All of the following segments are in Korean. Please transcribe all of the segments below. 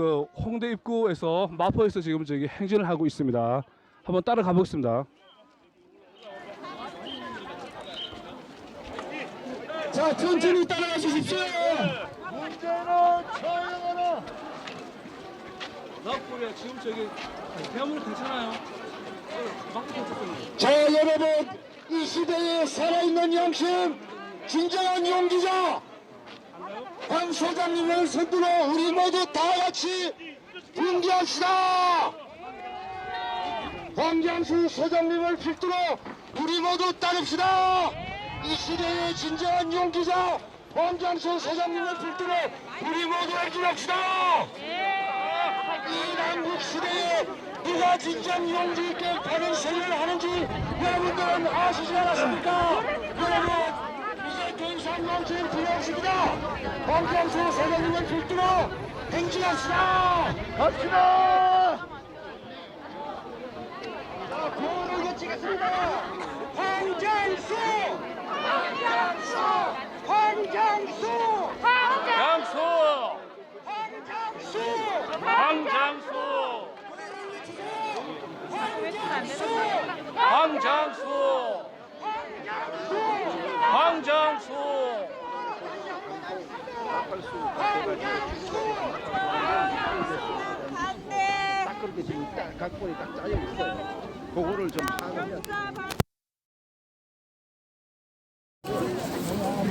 그 홍대 입구에서 마포에서 지금 저기 행진을 하고 있습니다. 한번 따라가 보겠습니다. 자, 천천히 따라가 주십시오. 나포야 지금 저기 대한민국 괜찮아요? 자, 여러분, 이 시대에 살아있는 양심, 진정한 용기자, 황 소장님을 손들어 우리 모두 다 같이 등기합시다. 황장수 소장님을 필두로 우리 모두 따릅시다. 이 시대의 진정한 용기자, 황장수 소장님을 필두로 우리 모두 행진합시다. 이 남북 시대에 누가 진정 용기 있게 바른 세례를 하는지 여러분들은 아시지 않았습니까? 여러분 멈출 필요 없습니다. 황장수 소장님을 필두로 행진합시다. 갑시다. 자, 구호를 외치겠습니다. 황장수! 황장수! 황장수! 장수! 황장수! 황장수! 황장수! 황장수! 딱 그렇게 지금 딱 각본이 딱 짜여 있어요. 그거를 좀.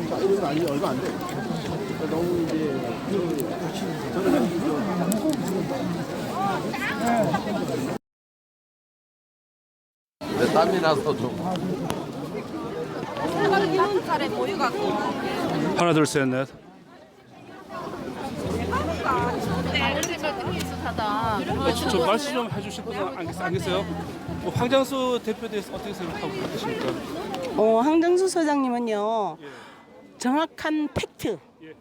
자, 이건 아니 얼마 안 돼. 너무 이제 그 저는 땀이 나서 좀 하나 둘셋 넷. 하다. 저, 저 말씀 좀 해주실 분 안, 안 계세요? 뭐 황장수 대표에 대해서 어떻게 생각하고 계십니까? 어, 황정수 소장님은요 정확한 팩트 예.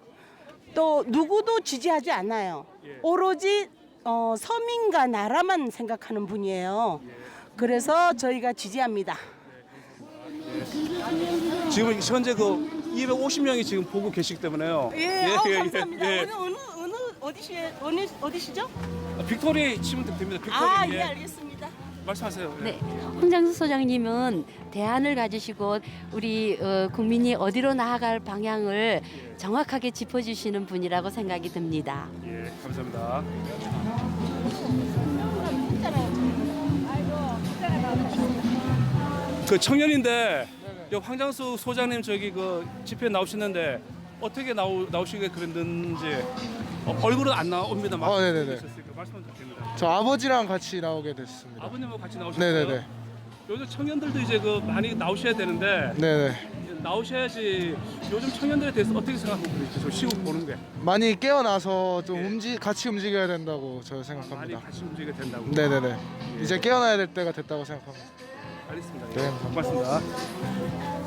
또 누구도 지지하지 않아요 예. 오로지 어, 서민과 나라만 생각하는 분이에요 그래서 저희가 지지합니다 지금 현재 그 250명이 지금 보고 계시기 때문에요. 예, 어, 감사합니다 예. 어느 어느 어디시 어느 어디시죠? 아, 빅토리 치면 됩니다. 빅토리. 아 예. 예 알겠습니다. 말씀하세요. 예. 네, 홍장수 소장님은 대안을 가지시고 우리 어, 국민이 어디로 나아갈 방향을 정확하게 짚어주시는 분이라고 생각이 듭니다. 예, 감사합니다. 그 청년인데 여 황장수 소장님 저기 그 집회 나오시는데 어떻게 나오 나오시게 그랬는지 어, 얼굴은 안 나옵니다. 어, 네네네. 말씀 부탁드립니다. 저 아버지랑 같이 나오게 됐습니다. 아버님하고 같이 나오셨어요? 네네네. 요즘 청년들도 이제 그 많이 나오셔야 되는데 네네. 나오셔야지 요즘 청년들에 대해서 어떻게 생각하고 계시죠? 저 시국 보는 게 많이 깨어나서 좀 예. 움직 같이 움직여야 된다고 저 많이 생각합니다. 같이 움직이게 된다고. 네네네. 이제 깨어나야 될 때가 됐다고 생각합니다. 알겠습니다. 네, 예. 감사합니다. 고맙습니다.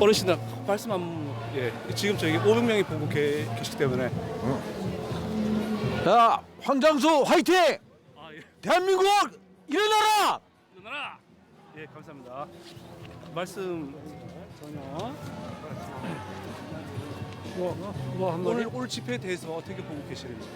어르신들 말씀 한 예. 지금 저기 500명이 보고 계, 계시기 때문에 야 황장수 화이팅! 아 예. 대한민국 일어나라! 누나라. 예, 감사합니다. 말씀 전혀 뭐, 뭐 오늘 오늘 집회에 대해서 어떻게 보고 계시는지.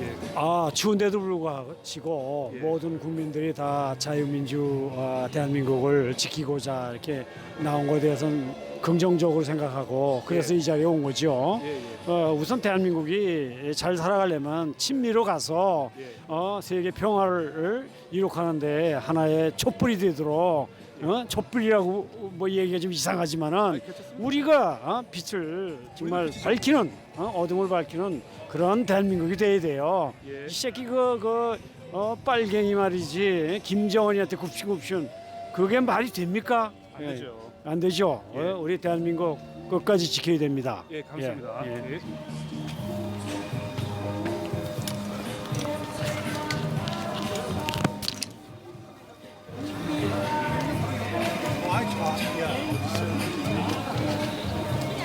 예. 아 추운데도 불구하고 예. 모든 국민들이 다 자유민주 아, 대한민국을 지키고자 이렇게 나온 것에 대해서는 긍정적으로 생각하고 그래서 이 자리에 온 거죠. 예, 예. 어, 우선 대한민국이 잘 살아가려면 친미로 가서 예. 어, 세계 평화를 이룩하는데 하나의 촛불이 되도록 어? 촛불이라고 뭐 얘기가 좀 이상하지만은 우리가 어? 빛을 정말 밝히는 어? 어둠을 밝히는 그런 대한민국이 돼야 돼요. 예. 이 새끼 그, 그 어, 빨갱이 말이지 김정은이한테 굽신굽신 그게 말이 됩니까? 안 예, 되죠. 안 되죠. 예. 어, 우리 대한민국 끝까지 지켜야 됩니다. 예, 감사합니다. 예, 예.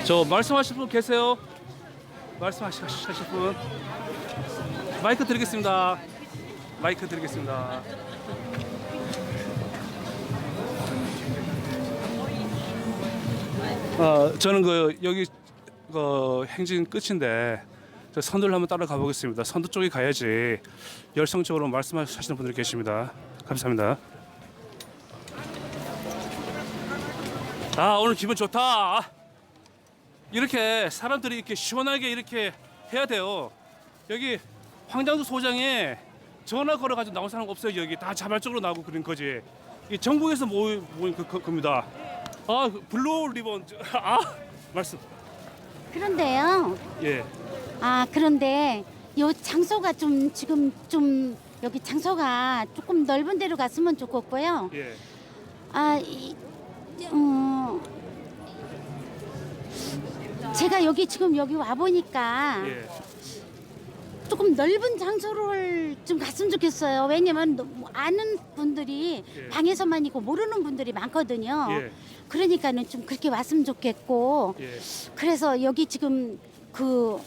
저 말씀하실 분 계세요? 말씀하실 분 마이크 드리겠습니다. 마이크 드리겠습니다. 어, 저는 그 여기 그 행진 끝인데 선두를 한번 따라가 보겠습니다. 선두 쪽에 가야지 열성적으로 말씀하시는 분들이 계십니다. 감사합니다. 아 오늘 기분 좋다. 이렇게 사람들이 이렇게 시원하게 이렇게 해야 돼요. 여기 황장수 소장에 전화 걸어가지고 나온 사람 없어요. 여기 다 자발적으로 나오고 그런 거지. 이 전국에서 모인 모인 그, 그, 겁니다. 아 블루 리본 아 말씀 그런데요. 예 아 그런데 요 장소가 좀 지금 좀 여기 장소가 조금 넓은 데로 갔으면 좋겠고요. 예. 아, 이, 음, 제가 여기 지금 여기 와 보니까 예. 조금 넓은 장소를 좀 갔으면 좋겠어요. 왜냐면 너무 아는 분들이 예. 방에서만 있고 모르는 분들이 많거든요. 예. 그러니까는 좀 그렇게 왔으면 좋겠고. 예. 그래서 여기 지금 그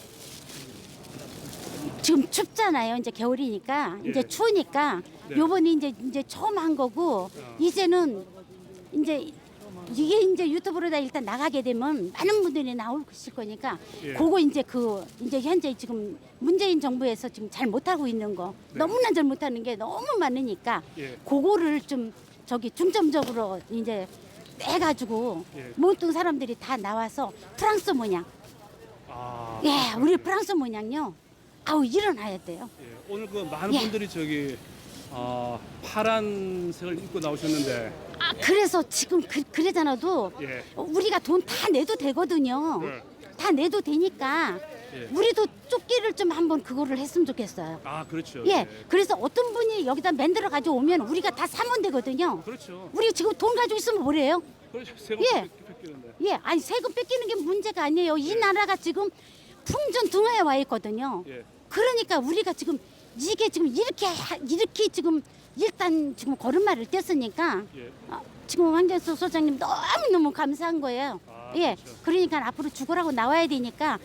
지금 춥잖아요. 이제 겨울이니까 예. 이제 추우니까 네. 요번이 이제 이제 처음 한 거고 어. 이제는 이제 이게 이제 유튜브로 다 일단 나가게 되면 많은 분들이 나오실 거니까 예. 그거 이제 그 이제 현재 지금 문재인 정부에서 지금 잘 못하고 있는 거 네. 너무나 잘 못하는 게 너무 많으니까 예. 그거를 좀 저기 중점적으로 이제 해가지고 예. 모든 사람들이 다 나와서 프랑스 모양 아. 예 우리 프랑스 모양요 아우 일어나야 돼요 예. 오늘 그 많은 예. 분들이 저기 아 파란색을 입고 나오셨는데 아 그래서 지금 그, 그러잖아도 예. 우리가 돈 다 내도 되거든요 네. 다 내도 되니까 예. 우리도 조끼를 좀 한번 그거를 했으면 좋겠어요 아 그렇죠. 예 그래서 어떤 분이 여기다 만들어 가지고 오면 우리가 다 사면 되거든요 그렇죠. 우리 지금 돈 가지고 있으면 뭐래요 그렇죠. 세금 예. 뺏기는데. 예, 아니 세금 뺏기는 게 문제가 아니에요. 이 나라가 지금 풍전등화에 와 있거든요. 예. 그러니까 우리가 지금 이게 지금 이렇게 하- 이렇게 지금 일단 지금 걸음마를 뗐으니까 예. 아, 지금 황재수 소장님 너무 너무 감사한 거예요. 아, 예, 그렇죠. 그러니까 앞으로 죽으라고 나와야 되니까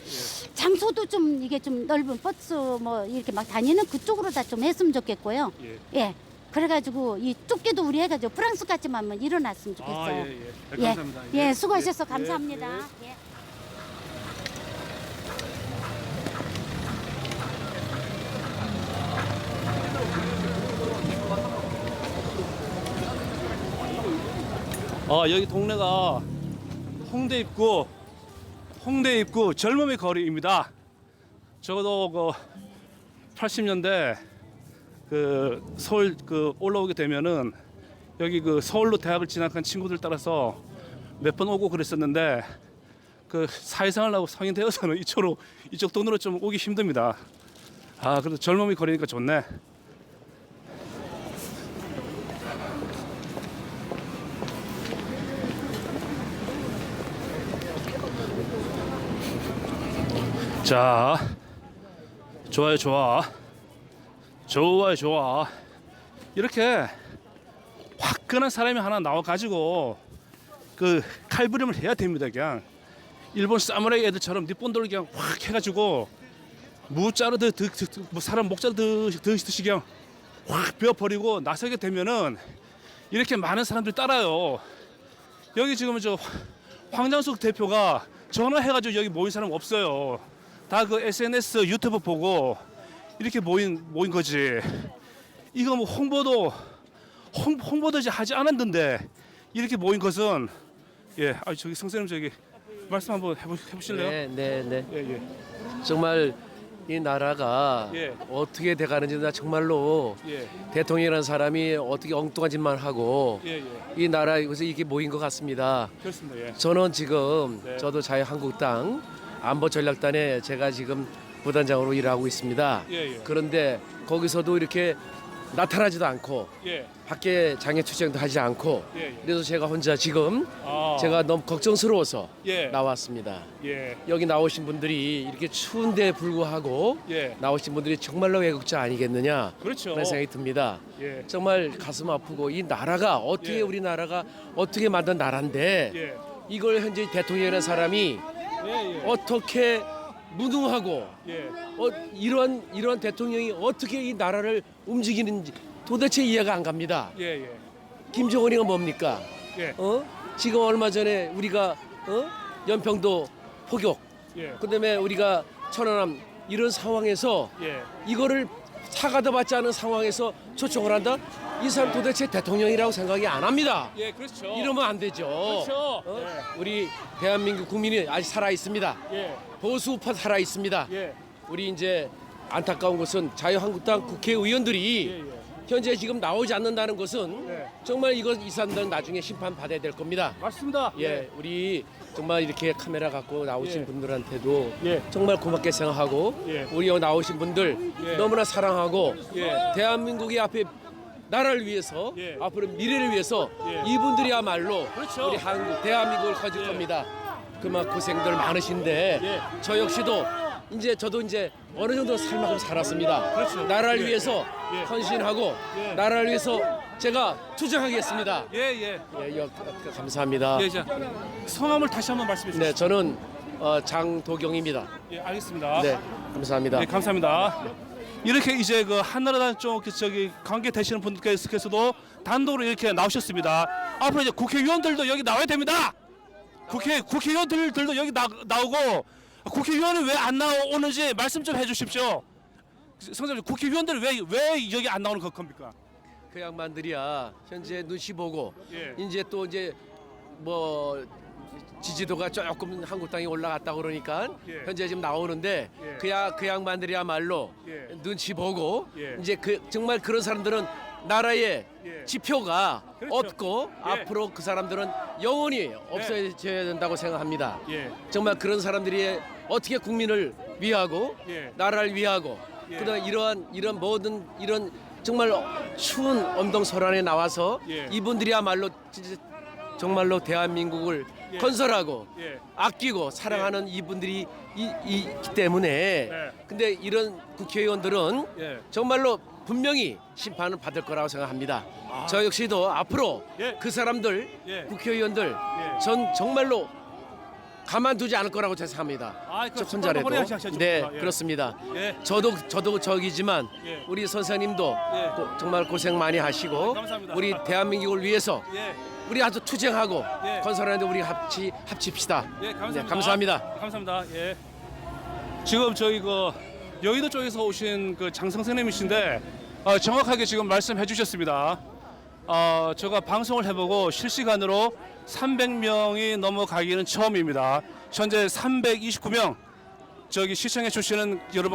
장소도 좀 이게 좀 넓은 버스 뭐 이렇게 막 다니는 그쪽으로 다 좀 했으면 좋겠고요. 예. 예, 그래가지고 이 쫓기도 우리 해가지고 프랑스까지만 일어났으면 좋겠어요. 아, 예, 예. 네, 예, 감사합니다. 예, 수고하셔서 예, 감사합니다. 예. 예. 아 여기 동네가 홍대 입구 홍대 입구 젊음의 거리입니다. 적어도 그 80년대 그 서울 그 올라오게 되면은 여기 그 서울로 대학을 진학한 친구들 따라서 몇 번 오고 그랬었는데 그 사회생활 하고 성인 되어서는 이쪽으로 이쪽 돈으로 좀 오기 힘듭니다. 아 그래도 젊음의 거리니까 좋네. 자, 좋아요, 좋아. 좋아요, 좋아. 이렇게 화끈한 사람이 하나 나와가지고 그 칼부림을 해야 됩니다, 그냥. 일본 사무라이 애들처럼 니본돌 그냥 확 해가지고 무 자르듯 드- 드- 드- 뭐 사람 목 자르듯 듯이 그냥 확 베어버리고 나서게 되면은 이렇게 많은 사람들이 따라요. 여기 지금 저 황장숙 대표가 전화해가지고 여기 모인 사람 없어요. 다 그 SNS 유튜브 보고 이렇게 모인 모인 거지. 이거 뭐 홍보도 홍, 홍보도 이제 하지 않았는데 이렇게 모인 것은 예, 아 저기 성쌤 저기 말씀 한번 해보, 해보실래요? 네, 네, 네. 예, 예, 정말 이 나라가 예. 어떻게 돼가는지 나 정말로 예, 대통령이라는 사람이 어떻게 엉뚱한 짓만 하고 예, 예. 이 나라에서 이게 모인 것 같습니다. 그렇습니다. 예. 저는 지금 네. 저도 자유한국당 안보 전략단에 제가 지금 부단장으로 일하고 있습니다. 예, 예. 그런데 거기서도 이렇게 나타나지도 않고 예, 밖에 장애 투쟁도 하지 않고 예, 예. 그래서 제가 혼자 지금 아, 제가 너무 걱정스러워서 예, 나왔습니다. 예, 여기 나오신 분들이 이렇게 추운데 불구하고 예. 나오신 분들이 정말로 외국자 아니겠느냐 그렇죠. 그런 생각이 듭니다. 예, 정말 가슴 아프고 이 나라가 어떻게 예. 우리나라가 어떻게 만든 나라인데 예, 이걸 현재 대통령이라는 사람이 예, 예. 어떻게 무능하고 예. 어, 이런 이런 대통령이 어떻게 이 나라를 움직이는지 도대체 이해가 안 갑니다. 예, 예, 김정은이가 뭡니까? 예. 어? 지금 얼마 전에 우리가 어? 연평도 포격, 예. 그다음에 우리가 천안함 이런 상황에서 예. 이거를 사과도 받지 않은 상황에서 초청을 한다? 이 사람 도대체 대통령이라고 생각이 안 합니다. 예, 그렇죠. 이러면 안 되죠. 그렇죠. 어? 우리 대한민국 국민이 아직 살아 있습니다. 예. 보수 우파 살아 있습니다. 예. 우리 이제 안타까운 것은 자유한국당 국회의원들이 예, 예. 현재 지금 나오지 않는다는 것은 네. 정말 이거 이 사람들은 나중에 심판 받아야 될 겁니다. 맞습니다. 예, 우리 정말 이렇게 카메라 갖고 나오신 예. 분들한테도 예. 정말 고맙게 생각하고 예. 우리 나오신 분들 예. 너무나 사랑하고 예. 대한민국의 앞에 나라를 위해서 예. 앞으로 미래를 위해서 예. 이분들이야말로 그렇죠. 우리 한국 대한민국을 가질 예. 겁니다. 그만 고생들 많으신데 예. 저 역시도 이제 저도 이제 어느 정도 살만큼 살았습니다. 그렇죠. 나라를 예. 위해서 예. 헌신하고 예. 나라를 위해서 제가 투쟁하겠습니다. 예, 예. 예, 여- 감사합니다. 예, 자. 성함을 다시 한번 말씀해 주시죠. 네, 저는 어, 장도경입니다. 예, 알겠습니다. 네, 감사합니다. 네, 감사합니다. 이렇게 이제 그 한나라당 쪽 저기 관계 되시는 분들께서도 단독으로 이렇게 나오셨습니다. 앞으로 이제 국회의원들도 여기 나와야 됩니다. 국회 국회의원들도 여기 나, 나오고 국회의원은 왜 안 나오는지 말씀 좀 해주십시오. 성장님 국회의원들 왜왜 여기 안 나오는 거- 겁니까? 그 양반들이야 현재 눈치 보고 예. 이제 또 이제 뭐 지지도가 조금 한국당이 올라갔다 그러니까 예. 현재 지금 나오는데 예. 그야 그 양반들이야말로 예. 눈치 보고 예. 이제 그 정말 그런 사람들은 나라의 예. 지표가 그렇죠. 없고 예. 앞으로 그 사람들은 영원히 없어져야 된다고 생각합니다. 예. 정말 그런 사람들이 어떻게 국민을 위하고 예. 나라를 위하고 예. 그다음 이러한 이런 모든 이런 정말 추운 언동설안에 나와서 예. 이분들이야말로 진짜 정말로 대한민국을 예. 건설하고 예. 아끼고 사랑하는 이분들이 이, 이- 있기 때문에 네. 근데 이런 국회의원들은 예. 정말로 분명히 심판을 받을 거라고 생각합니다. 아. 저 역시도 앞으로 예. 그 사람들 예. 국회의원들 예. 전 정말로 가만두지 않을 거라고 생각합니다. 아, 그 허리 하셔야죠. 네 예. 그렇습니다. 예. 저도 저도 적이지만 예. 우리 선생님도 예. 고- 정말 고생 많이 하시고 감사합니다. 우리 대한민국을 위해서 예. 우리 아주 투쟁하고 예. 건설하는데 우리 합치 합칩시다. 예, 감사합니다. 네, 감사합니다. 네, 감사합니다. 예. 지금 저희 그 여의도 쪽에서 오신 그장 선생님이신데 어, 정확하게 지금 말씀해 주셨습니다. 어, 제가 방송을 해보고 실시간으로 300명이 넘어가기는 처음입니다. 현재 329명 저기 시청해 주시는 여러분